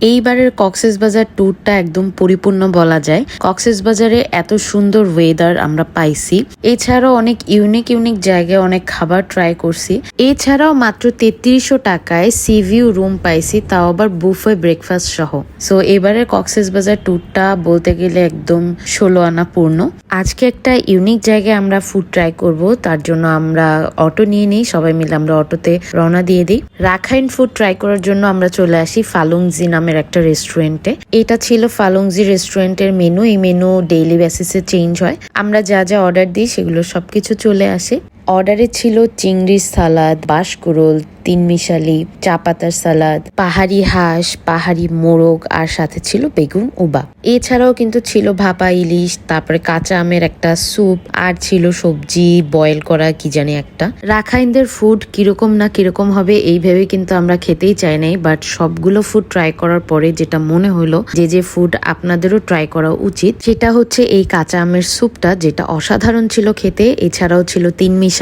এইবারের কক্সেস বাজার ট্যুরটা একদম পরিপূর্ণ বলা যায়। কক্সেস বাজারে এত সুন্দর ওয়েদার আমরা পাইছি। এছাড়াও অনেক ইউনিক ইউনিক জায়গায় অনেক খাবার ট্রাই করছি। এছাড়াও মাত্র তেত্রিশশো টাকায় সি ভিউ রুম পাইছি, তাও আবার বুফে ব্রেকফাস্ট সহ। সো এবারের কক্সেস বাজার ট্যুরটা বলতে গেলে একদম ষোলো আনা পূর্ণ। আজকে একটা ইউনিক জায়গায় আমরা ফুড ট্রাই করব, তার জন্য আমরা অটো নিয়ে নিই, সবাই মিলে আমরা অটোতে রওনা দিয়ে দিই। রাখাইন ফুড ট্রাই করার জন্য আমরা চলে আসি ফালুংজি নামের একটা রেস্টুরেন্টে এটা ছিল ফালংজি রেস্টুরেন্টের মেনু এই মেনু ডেইলি বেসিসে চেঞ্জ হয়। আমরা যা যা অর্ডার দিই, সেগুলো সবকিছু চলে আসে। অর্ডারে ছিল চিংড়ির সালাদ, বাঁশকুড়োল, তিন মিশালি, চা পাতার সালাদ, পাহাড়ি হাঁস, পাহাড়ি মোরগ আর সাথে ছিল বেগুন উবা। এছাড়াও কিন্তু ছিল ভাপা ইলিশ, তারপরে কাঁচা আমের একটা স্যুপ আর ছিল সবজি, বয়েল করা কি জানি একটা। রাখাইনদের ফুড কীরকম না কীরকম হবে এই ভেবে কিন্তু আমরা খেতেই চাই নাই বাট সবগুলো ফুড ট্রাই করার পরে যেটা মনে হলো যে যে ফুড আপনাদেরও ট্রাই করা উচিত, সেটা হচ্ছে এই কাঁচা আমের স্যুপটা, যেটা অসাধারণ ছিল খেতে, এছাড়াও ছিল তিন মিশালি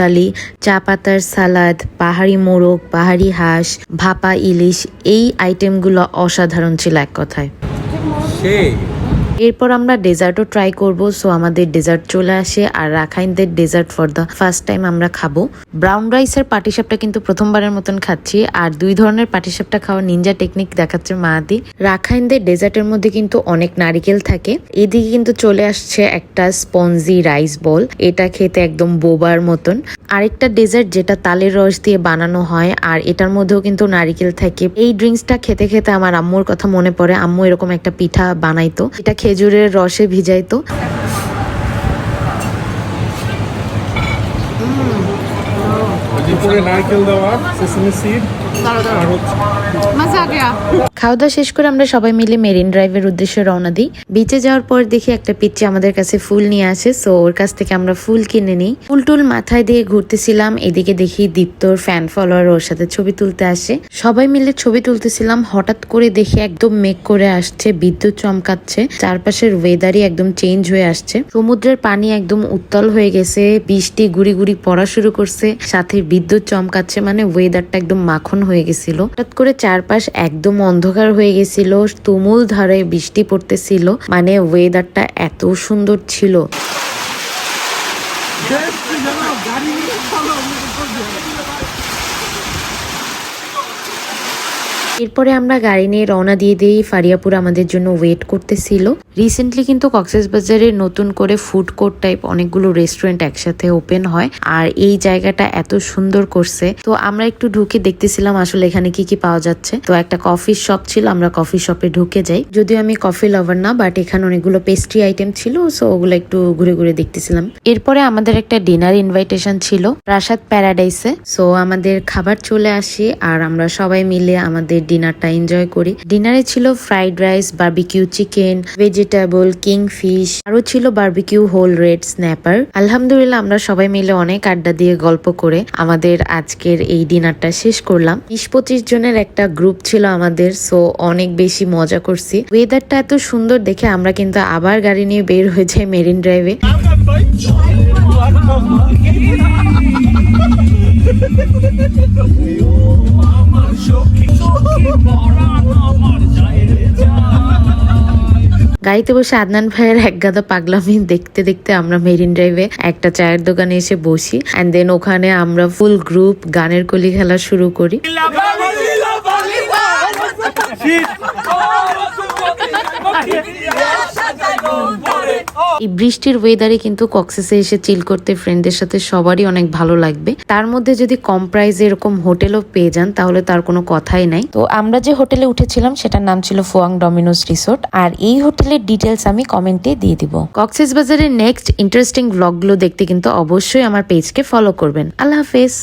চা পাতার সালাদ, পাহাড়ি মোরগ, পাহাড়ি হাঁস, ভাপা ইলিশ, এই আইটেমগুলো অসাধারণ ছিল এক কথায়। এরপর আমরা ডেজার্টও ট্রাই করব সো আমাদের ডেজার্ট চলে আসে আর রাখাইনদের dessert for the first time আমরা খাব। ব্রাউন রাইসের পাটিসাপটা কিন্তু প্রথমবারের মতন খাচ্ছি, আর দুই ধরনের পাটিসাপটা খাওয়ার নিনজা টেকনিক দেখাচ্ছে মাহাদি রাখাইনদের ডেজার্টের মধ্যে কিন্তু অনেক নারিকেল থাকে। এদিকে কিন্তু চলে আসছে একটা স্পঞ্জি রাইস বল এটা খেতে একদম বোবার মতন। আরেকটা ডেজার্ট যেটা তালের রস দিয়ে বানানো হয় আর এটার মধ্যেও কিন্তু নারিকেল থাকে এই ড্রিঙ্কসটা খেতে খেতে আমার আম্মুর কথা মনে পড়ে আম্মু এরকম একটা পিঠা বানাইতো এটা খেজুরের রসে ভিজাইতো নারকেল দেওয়া সেসমি সিড খাওয়া দাওয়া শেষ করে আমরা সবাই মিলে মেরিন ড্রাইভের উদ্দেশ্যে রওনা দিই। বিচে যাওয়ার পর দেখি একটা পিচ্ছি আমাদের কাছে ফুল নিয়ে আসে সো ওর কাছ থেকে আমরা ফুল কিনে নিই। ফুল টুল মাথায় দিয়ে ঘুরতেছিলাম এদিকে দেখি দীপ্তর ফ্যান ফলোয়ার ওর সাথে ছবি তুলতে আসে। সবাই মিলে ছবি তুলতেছিলাম হঠাৎ করে দেখি একদম মেঘ করে আসছে বিদ্যুৎ চমকাচ্ছে চারপাশের ওয়েদারই একদম চেঞ্জ হয়ে আসছে। সমুদ্রের পানি একদম উত্তল হয়ে গেছে বৃষ্টি গুড়ি গুড়ি পড়া শুরু করছে সাথে বিদ্যুৎ চমকাচ্ছে মানে ওয়েদারটা একদম মাখন হয়ে গেছিল হঠাৎ করে চারপাশ একদম অন্ধকার হয়ে গেছিল তুমুল ধারে বৃষ্টি পড়তেছিল মানে ওয়েদারটা এত সুন্দর ছিল এরপরে আমরা গাড়ি নিয়ে রওনা দিয়ে দিই ফারিয়াপুর আমাদের জন্য ওয়েট করতেছিল। রিসেন্টলি কিন্তু কক্সেস বাজারে নতুন করে ফুড কোর্ট টাইপ অনেকগুলো রেস্টুরেন্ট একসাথে ওপেন হয় আর এই জায়গাটা এত সুন্দর করছে। তো আমরা একটু ঢুকে দেখতেছিলাম আসলে এখানে কি কি পাওয়া যাচ্ছে। তো একটা কফি শপ ছিল, আমরা কফি শপে ঢুকে যাই। যদিও আমি কফি লাভার না বাট এখানে অনেকগুলো পেস্ট্রি আইটেম ছিল সো ওগুলো একটু ঘুরে ঘুরে দেখতেছিলাম। এরপরে আমাদের একটা ডিনার ইনভাইটেশন ছিল, প্রাসাদ প্যারাডাইসে। সো আমাদের খাবার চলে আসে আর আমরা সবাই মিলে আমাদের ডিনারটা এনজয় করি। ডিনারে ছিল fried rice barbecue chicken vegetable king fish আরও ছিল বার্বিকিউ হোল রেড স্ন্যাপার আলহামদুলিল্লাহ, আমরা সবাই মিলে অনেক আড্ডা দিয়ে গল্প করে আমাদের আজকের এই ডিনারটা শেষ করলাম। বিশ পঁচিশ জনের একটা গ্রুপ ছিল আমাদের সো অনেক বেশি মজা করছি। ওয়েদারটা এত সুন্দর দেখে আমরা কিন্তু আবার গাড়ি নিয়ে বের হয়ে যাই মেরিন ড্রাইভে। গাড়িতে বসে আদনান ভাইয়ের এক গাদা পাগলামি দেখতে দেখতে আমরা মেরিন ড্রাইভে একটা চায়ের দোকানে এসে বসি অ্যান্ড দেন ওখানে আমরা ফুল গ্রুপ গানের কলি খেলা শুরু করি এই বৃষ্টির ওয়েদারে কিন্তু কক্সেসে এসে চিল করতে ফ্রেন্ডদের সাথে সবারই অনেক ভালো লাগবে। তার মধ্যে যদি কম প্রাইসে এরকম হোটেলও পেয়ে যান তাহলে তার কোনো কথাই নাই। তো আমরা যে হোটেলে উঠেছিলাম সেটার নাম ছিল ফোয়াং ডমিনোস রিসোর্ট আর এই হোটেলের ডিটেলস আমি কমেন্টে দিয়ে দিব। কক্সেস বাজারের নেক্সট ইন্টারেস্টিং ব্লগগুলো দেখতে কিন্তু অবশ্যই আমার পেজকে ফলো করবেন। আল্লাহ হাফেজ।